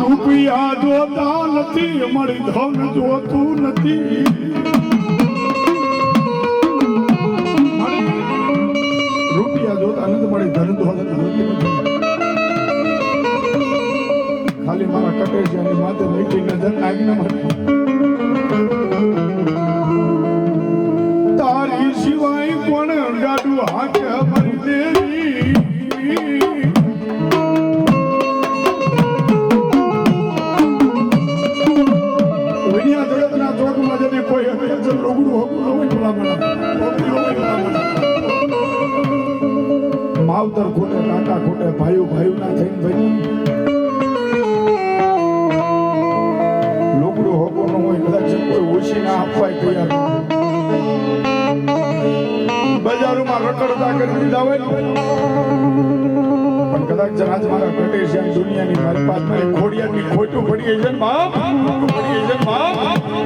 રૂપિયા જોતા નથી મળી ધન જોતું નથી રૂપિયા જોતા ખાલી મારા કટે છે એની માથે બેઠી નજર આજ્ઞા માટે માવતર ખોટે, કાકા ખોટે, ભાઈઓ ભાઈઓ થઈને ભાઈ લોગડું હોકો ન હોય, કદાચ કોઈ ઓછી ના આપવાય તૈયાર. બજારોમાં રખડતા કરી દીધા હોય. પણ કદાચ જહાજ મારા ઘટે છે દુનિયાની મારી પાસે ખોડિયાની ખોટું પડી છે બાપ? પડી છે બાપ?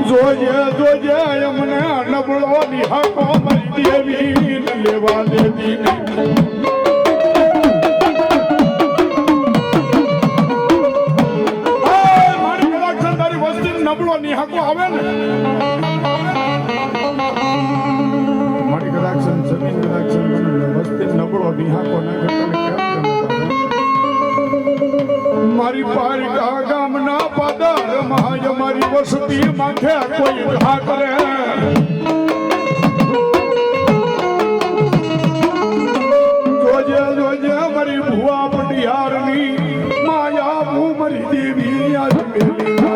જોજે જોજે મને નબળો નિહાકો મારી દેવી લેવા દેતી. નબળો નિહાકો આવે ને? મારી ના કરતા મારી ગામના પાદર મહાય મારી વસતી માથે કોઈ ઘા કરે. જોજે જોજે મારી ભુવા પટિયારની માયા ભૂ, મારી દેવી આજ મેલી.